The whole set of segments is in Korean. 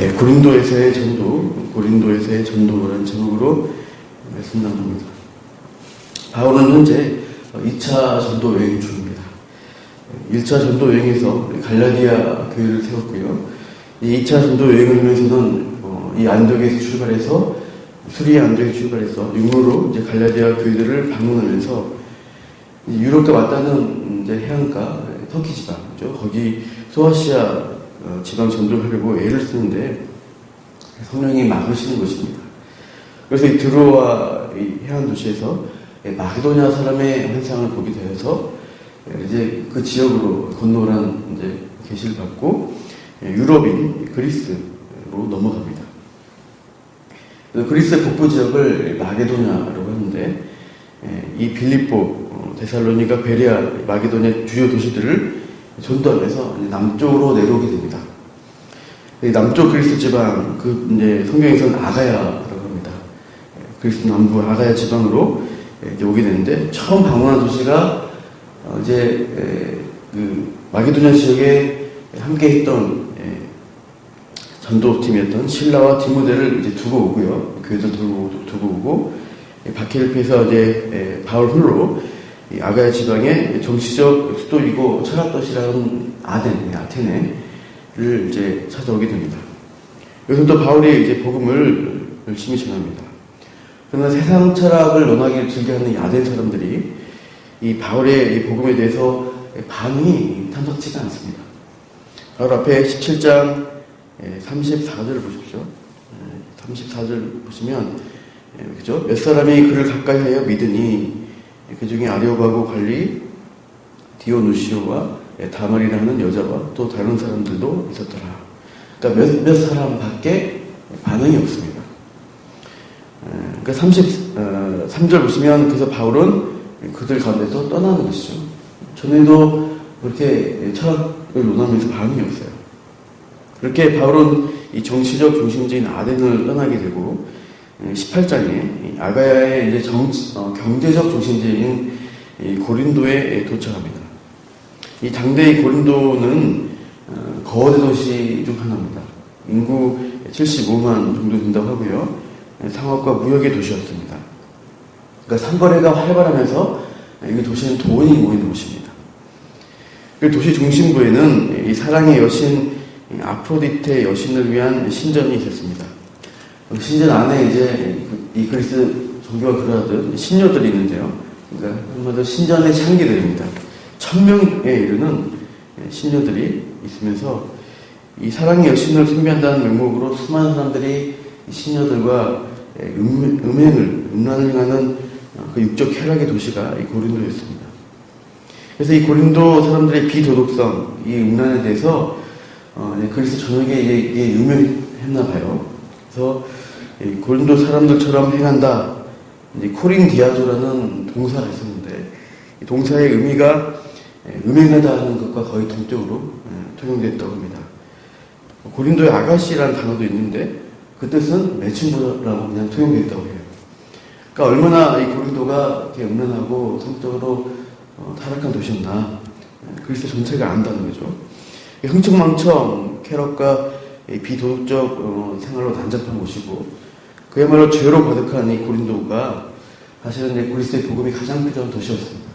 예, 고린도에서의 전도, 고린도에서의 전도라는 제목으로 말씀 나눕니다. 바울은 현재 2차 전도 여행 중입니다. 1차 전도 여행에서 갈라디아 교회를 세웠고요. 이 2차 전도 여행을 하면서는 어, 이 안덕에서 출발해서 수리의 안덕에서 출발해서 육로로 이제 갈라디아 교회들을 방문하면서 유럽과 맞닿는 이제 해안가 터키 지방이죠. 거기 소아시아 어, 지방 전도를 하려고 애를 쓰는데 성령이 막으시는 것입니다. 그래서 이 드로와 이 해안 도시에서 마게도냐 사람의 환상을 보게 되어서 이제 그 지역으로 건너란 이제 계시를 받고 유럽인 그리스로 넘어갑니다. 그리스의 북부 지역을 마게도냐라고 하는데 이 빌립보, 어, 데살로니가, 베리아, 마게도냐 주요 도시들을 전도하면서 남쪽으로 내려오게 됩니다. 남쪽 그리스 지방, 그 이제 성경에서는 아가야라고 합니다. 그리스 남부 아가야 지방으로 이제 오게 되는데 처음 방문한 도시가 어, 이제 그 마게도냐 지역에 함께했던 전도팀이었던 신라와 디모데를 이제 두고 오고요. 교회도 두고, 두고 오고 바케르피에서 이제 바울 홀로 아가야 지방의 정치적 수도이고 철학도시라는 아덴, 아테네를 이제 찾아오게 됩니다. 여기서 또 바울이 이제 복음을 열심히 전합니다. 그러나 세상 철학을 논하기를 즐겨하는 아덴 사람들이 이 바울의 이 복음에 대해서 반응이 탐탁지가 않습니다. 바울 앞에 17장 34절을 보십시오. 34절 보시면 그죠? 몇 사람이 그를 가까이 하여 믿으니 그 중에 아리오바고 관리 디오누시오와 다말이라는 여자와 또 다른 사람들도 있었더라. 그러니까 몇, 몇 사람밖에 반응이 없습니다. 그러니까 33절 어, 보시면 그래서 바울은 그들 가운데서 떠나는 것이죠. 전에도 그렇게 철학을 논하면서 반응이 없어요. 그렇게 바울은 이 정치적 중심지인 아덴을 떠나게 되고 18장에 아가야의 이제 정, 어, 경제적 중심지인 고린도에 도착합니다. 이 당대의 고린도는 어, 거대 도시 중 하나입니다. 인구 75만 정도 된다고 하고요. 상업과 무역의 도시였습니다. 그러니까 상거래가 활발하면서 이 도시는 돈이 모이는 곳입니다. 그 도시 중심부에는 이 사랑의 여신 아프로디테 여신을 위한 신전이 있었습니다. 신전 안에 이제 이 그리스 종교가 그러하듯 신녀들이 있는데요. 그러니까 신전의 창기들입니다. 천명에 이르는 신녀들이 있으면서 이 사랑의 여신을 숭배한다는 명목으로 수많은 사람들이 신녀들과 음, 음행을, 음란을 행하는 그 육적 쾌락의 도시가 이 고린도였습니다. 그래서 이 고린도 사람들의 비도덕성, 이 음란에 대해서 어, 그리스 전역에 이게 유명했나 봐요. 그래서 고린도 사람들처럼 행한다. 이제 코린 디아조라는 동사가 있었는데 이 동사의 의미가 음행하다는 것과 거의 동적으로 통용됐다고 합니다. 고린도의 아가씨라는 단어도 있는데 그 뜻은 매춘부라고 그냥 통용됐다고 해요. 그러니까 얼마나 이 고린도가 이렇게 음란하고 성적으로 어, 타락한 도시였나 그리스 전체가 안다는 거죠. 흥청망청 캐럿과 비도덕적 어, 생활로 난잡한 곳이고 그야말로 죄로 가득한 이 고린도가 사실은 그리스의 복음이 가장 필요한 도시였습니다.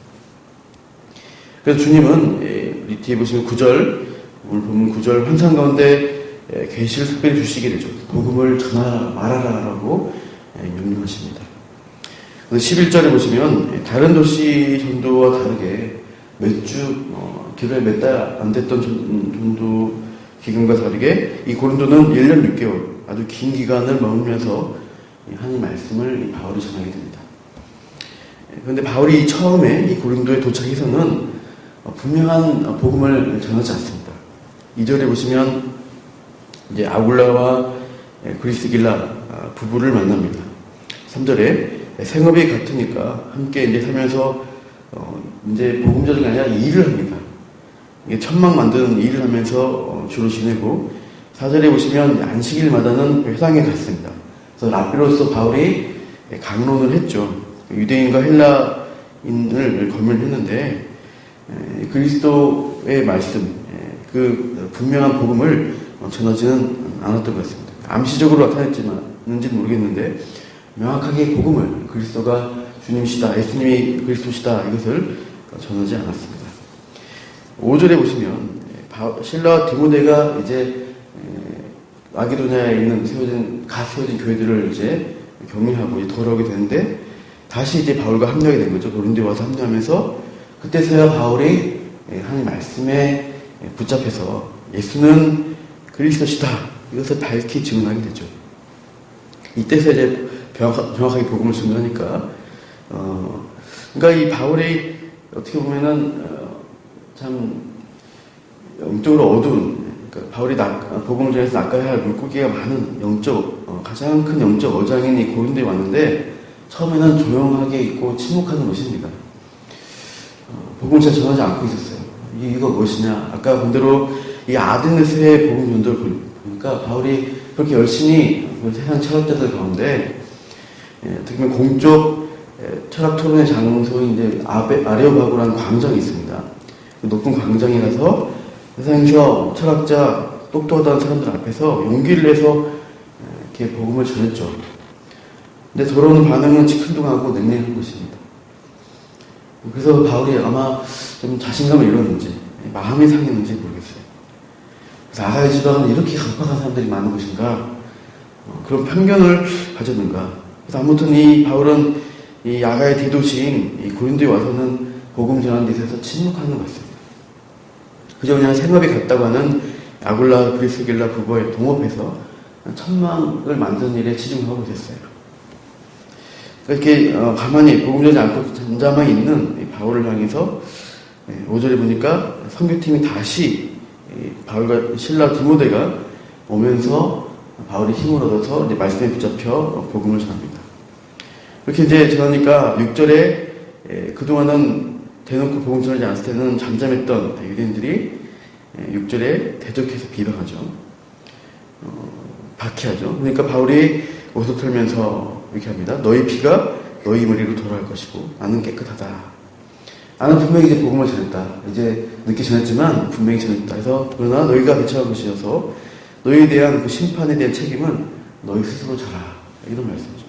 그래서 주님은 우리 뒤에 보시면 9절 오늘 보면 9절 환상 가운데 계시를 특별히 주시게 되죠. 복음을 전하라 말하라라고 명령하십니다. 11절에 보시면 다른 도시 전도와 다르게 몇 주 어, 길을 몇달 안 됐던 전도 기간과 다르게 이 고린도는 1년 6개월 아주 긴 기간을 머물면서 하나님 말씀을 바울이 전하게 됩니다. 그런데 바울이 처음에 이 고린도에 도착해서는 분명한 복음을 전하지 않습니다. 2절에 보시면 이제 아굴라와 그리스 길라 부부를 만납니다. 3절에 생업이 같으니까 함께 이제 살면서 어 이제 복음 전이 아니라 일을 합니다. 이게 천막 만드는 일을 하면서 어, 주로 지내고 사절에 보시면 안식일마다는 회당에 갔습니다. 그래서 라피로서 바울이 강론을 했죠. 유대인과 헬라인을 검열했는데 그리스도의 말씀, 그 분명한 복음을 전하지는 않았던 것 같습니다. 암시적으로 나타냈지만는지는 모르겠는데 명확하게 복음을 그리스도가 주님이시다, 예수님이 그리스도시다 이것을 전하지 않았습니다. 5절에 보시면 신라와 디모데가 이제 아기도냐에 있는 세워진 가 세워진 교회들을 이제 격리하고 이제 돌아오게 되는데 다시 이제 바울과 합류하게 된 거죠. 고린도에 와서 합류하면서 그때서야 바울이 하나님 말씀에 붙잡혀서 예수는 그리스도시다 이것을 밝히 증언하게 되죠. 이때서 이제 정확하게 복음을 증언하니까 어 그러니까 이 바울이 어떻게 보면은 어, 참 영적으로 어두운 그러니까 바울이 낙, 복음을 전해서 낚아야 할 물고기가 많은 영적 어, 가장 큰 영적 어장인 이 고린도에 왔는데 처음에는 조용하게 있고 침묵하는 것입니다. 어, 복음을 잘 전하지 않고 있었어요. 이거 무엇이냐? 아까 본 대로 이 아드네스의 복음 전도를 보니까 바울이 그렇게 열심히 세상 철학자들 가운데 예, 특히 공적 예, 철학 토론의 장소인 이제 아베, 아레오바고라는 광장이 있습니다. 그 높은 광장에 가서 세상에서 철학자 똑똑하다는 사람들 앞에서 용기를 내서 예, 이렇게 복음을 전했죠. 근데 돌아오는 반응은 시큰둥하고 냉랭한 것입니다. 그래서 바울이 아마 좀 자신감을 잃었는지 마음이 상했는지 모르겠어요. 그래서 아하의 지방은 이렇게 강박한 사람들이 많은 것인가? 어, 그런 편견을 가졌는가? 그래서 아무튼 이 바울은 이 아가의 대도시인 이 고린도에 와서는 복음 전하는 데 있어서 침묵하는 것 같습니다. 그저 그냥 생업이 같다고 하는 아굴라 브리스길라 부부의 동업해서 천막을 만드는 일에 치중하고 됐어요. 이렇게 어, 가만히 전하지 않고 잠잠하게 있는 바울을 향해서 5절에 예, 보니까 선교팀이 다시 바울과 신라 디모데가 오면서 바울이 힘을 얻어서 이제 말씀에 붙잡혀 복음을 전합니다. 이렇게 이제 전하니까 6절에 예, 그동안은 대놓고 복음 전하지 않았을 때는 잠잠했던 유대인들이 6절에 예, 대적해서 비방하죠. 어, 박해하죠. 그러니까 바울이 옷을 털면서 이렇게 합니다. 너희 피가 너희 머리로 돌아갈 것이고 나는 깨끗하다. 나는 분명히 이제 복음을 전했다. 이제 늦게 전했지만 분명히 전했다. 해서 그러나 너희가 배척한 것이어서 너희에 대한 그 심판에 대한 책임은 너희 스스로 져라. 이런 말씀이죠.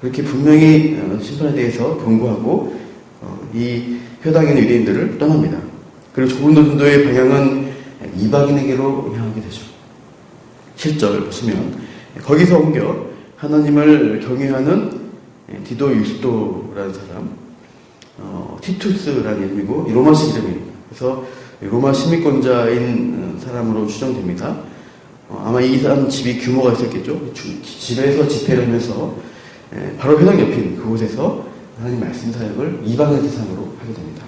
그렇게 분명히 어, 심판에 대해서 경고하고 어, 이 있는 유대인들을 떠납니다. 그리고 조금 더 전도의 방향은 이방인에게로 향하게 되죠. 7절 보시면 거기서 옮겨 하나님을 경외하는 디도 유스도라는 사람 어, 티투스라는 이름이고 로마식 이름입니다. 그래서 로마 시민권자인 사람으로 추정됩니다. 어, 아마 이 사람 집이 규모가 있었겠죠. 주, 집에서 집회를 하면서 예, 바로 회당 옆인 그곳에서 하나님 말씀 사역을 이방의 대상으로 하게 됩니다.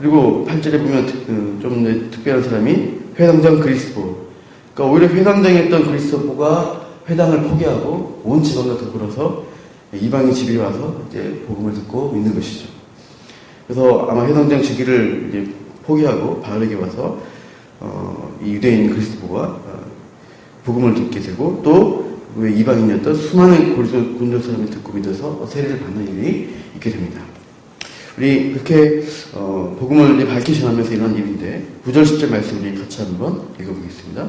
그리고 8절에 보면 그, 좀 특별한 사람이 회당장 그리스도. 그러니까 오히려 회당장에 있던 그리스도가 회당을 포기하고 온 지방과 더불어서 이방인 집에 와서 이제 복음을 듣고 믿는 것이죠. 그래서 아마 해당장 주기를 이제 포기하고 바울에게 와서 어, 이 유대인 그리스도가 어, 복음을 듣게 되고 또 이방인이었던 수많은 고리도 군도 사람이 듣고 믿어서 세례를 받는 일이 있게 됩니다. 우리 그렇게 어, 복음을 밝히 전하면서 일어난 일인데 9절 10절 말씀 을 같이 한번 읽어보겠습니다.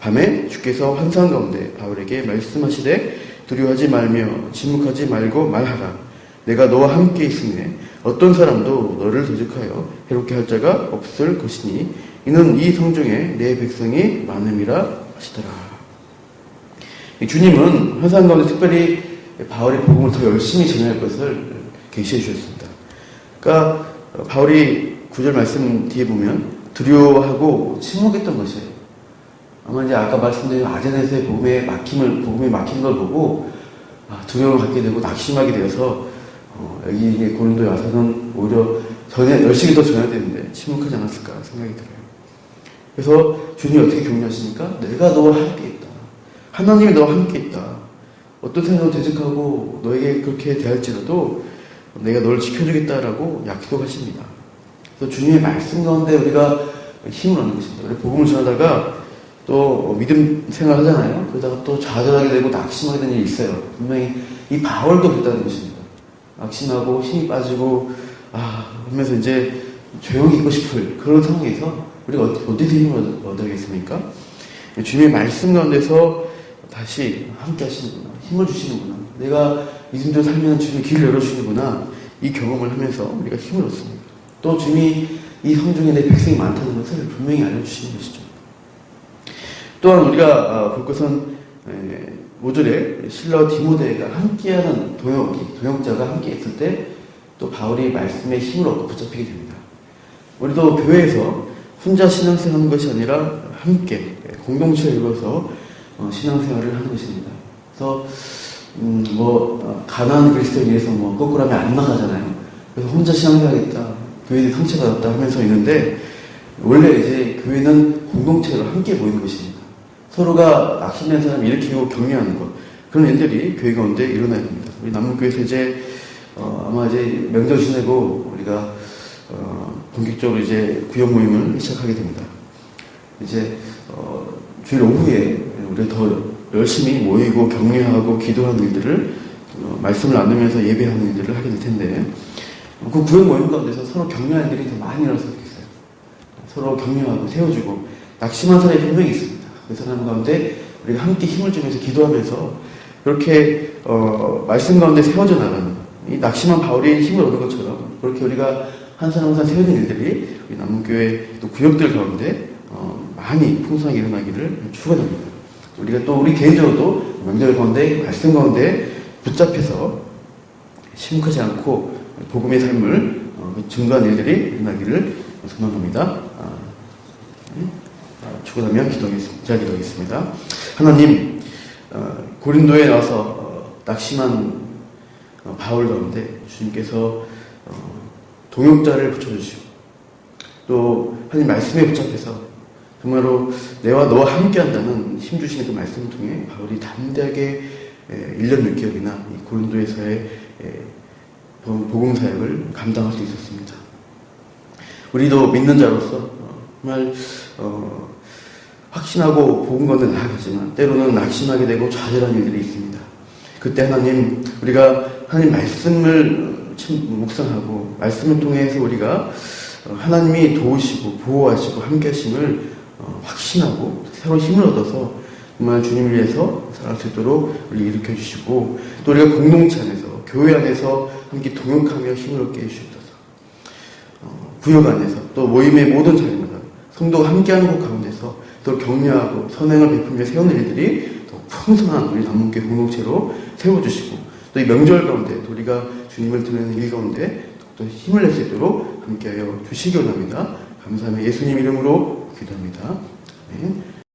밤에 주께서 환상 가운데 바울에게 말씀하시되 두려워하지 말며 침묵하지 말고 말하라. 내가 너와 함께 있으니 어떤 사람도 너를 대적하여 해롭게 할 자가 없을 것이니 이는 이 성중에 내 백성이 많음이라 하시더라. 주님은 환상 가운데 특별히 바울의 복음을 더 열심히 전할 것을 계시해 주셨습니다. 그러니까 바울이 구절 말씀 뒤에 보면 두려워하고 침묵했던 것이에요. 아마 이제 아까 말씀드린 아제네스의 복음에 막힘을, 복음에 막힌 걸 보고 아, 두려움을 갖게 되고 낙심하게 되어서 어, 여기 고린도에 와서는 오히려 전에 열심히 더 전해야 되는데 침묵하지 않았을까 생각이 들어요. 그래서 주님이 어떻게 격려하시니까 내가 너와 함께 있다. 하나님이 너와 함께 있다. 어떤 사람도 대적하고 너에게 그렇게 대할지라도 내가 너를 지켜주겠다라고 약속하십니다. 그래서 주님의 말씀 가운데 우리가 힘을 얻는 것입니다. 우리 복음을 전하다가 또 믿음 생활 하잖아요. 그러다가 또 좌절하게 되고 낙심하게 되는 일이 있어요. 분명히 이 바울도 그랬다는 것입니다. 낙심하고 힘이 빠지고 아 하면서 이제 조용히 있고 싶을 그런 상황에서 우리가 어디서 힘을 얻어야겠습니까? 주님의 말씀 가운데서 다시 함께 하시는구나. 힘을 주시는구나. 내가 믿음대로 살면 주님이 길을 열어주시는구나. 이 경험을 하면서 우리가 힘을 얻습니다. 또 주님이 이 성중에 내 백성이 많다는 것을 분명히 알려주시는 것이죠. 또한 우리가 아, 볼 것은 5절에 신라와 디모데가 함께하는 동역이, 동역자가 함께 있을 때 또 바울이 말씀의 힘을 얻고 붙잡히게 됩니다. 우리도 교회에서 혼자 신앙생활 하는 것이 아니라 함께 공동체를 이루어서 어, 신앙생활을 하는 것입니다. 그래서 음, 뭐 어, 가난한 그리스도인에서 뭐 거꾸로 하면 안 나가잖아요. 그래서 혼자 신앙생활하겠다, 교회에 상처받았다 하면서 있는데 원래 이제 교회는 공동체로 함께 모이는 것입니다. 서로가 낙심된 사람 일으키고 격려하는 것 그런 일들이 교회 가운데 일어나야 됩니다. 우리 남문교회에서 이제 어, 아마 이제 명절 지내고 우리가 어, 본격적으로 이제 구역 모임을 시작하게 됩니다. 이제 어, 주일 오후에 우리 더 열심히 모이고 격려하고 기도하는 일들을 어, 말씀을 나누면서 예배하는 일들을 하게 될 텐데 그 구역 모임 가운데서 서로 격려하는 일이 더 많이 일어났으면 좋겠어요. 서로 격려하고 세워주고 낙심한 사람이 분명히 있습니다. 그 사람 가운데 우리가 함께 힘을 주면서 기도하면서 그렇게 어, 말씀 가운데 세워져 나가는 이 낙심한 바울이 힘을 얻는 것처럼 그렇게 우리가 한 사람 한 사람 세우는 일들이 우리 남문교회 또 구역들 가운데 어, 많이 풍성하게 일어나기를 축원합니다. 우리가 또 우리 개인적으로도 명절 가운데 말씀 가운데 붙잡혀서 심각하지 않고 복음의 삶을 어, 그 증거한 일들이 일어나기를 소망합니다. 아, 네. 축원하며 기도하겠습니다. 제가 기도하겠습니다. 하나님 어, 고린도에 나와서 어, 낙심한 어, 바울 가운데 주님께서 동역자를 붙여주시고 또 하나님 말씀에 붙잡혀서 정말로 내와 너와 함께 한다는 힘 주시는 그 말씀을 통해 바울이 담대하게 1년 6개월이나 고린도에서의 복음 사역을 감당할 수 있었습니다. 우리도 믿는 자로서 정말 어, 확신하고 복음 건데 나아가지만 때로는 낙심하게 되고 좌절하는 일들이 있습니다. 그때 하나님 우리가 하나님 말씀을 묵상하고 말씀을 통해서 우리가 하나님이 도우시고 보호하시고 함께하심을 어, 확신하고 새로운 힘을 얻어서 정말 주님을 위해서 살아갈 수 있도록 우리 일으켜 주시고 또 우리가 공동체 안에서 교회 안에서 함께 동역하며 힘을 얻게 해주시옵소서. 어, 구역 안에서 또 모임의 모든 자리마다 성도가 함께하는 곳 가운데서 또 격려하고 선행을 베풀며 세우는 일들이 더 풍성한 우리 남문교 공동체로 세워주시고 또 이 명절 가운데 우리가 주님을 드리는 일 가운데 또 힘을 낼 수 있도록 함께하여 주시기 원합니다. 감사하며 예수님 이름으로 기도합니다. 네.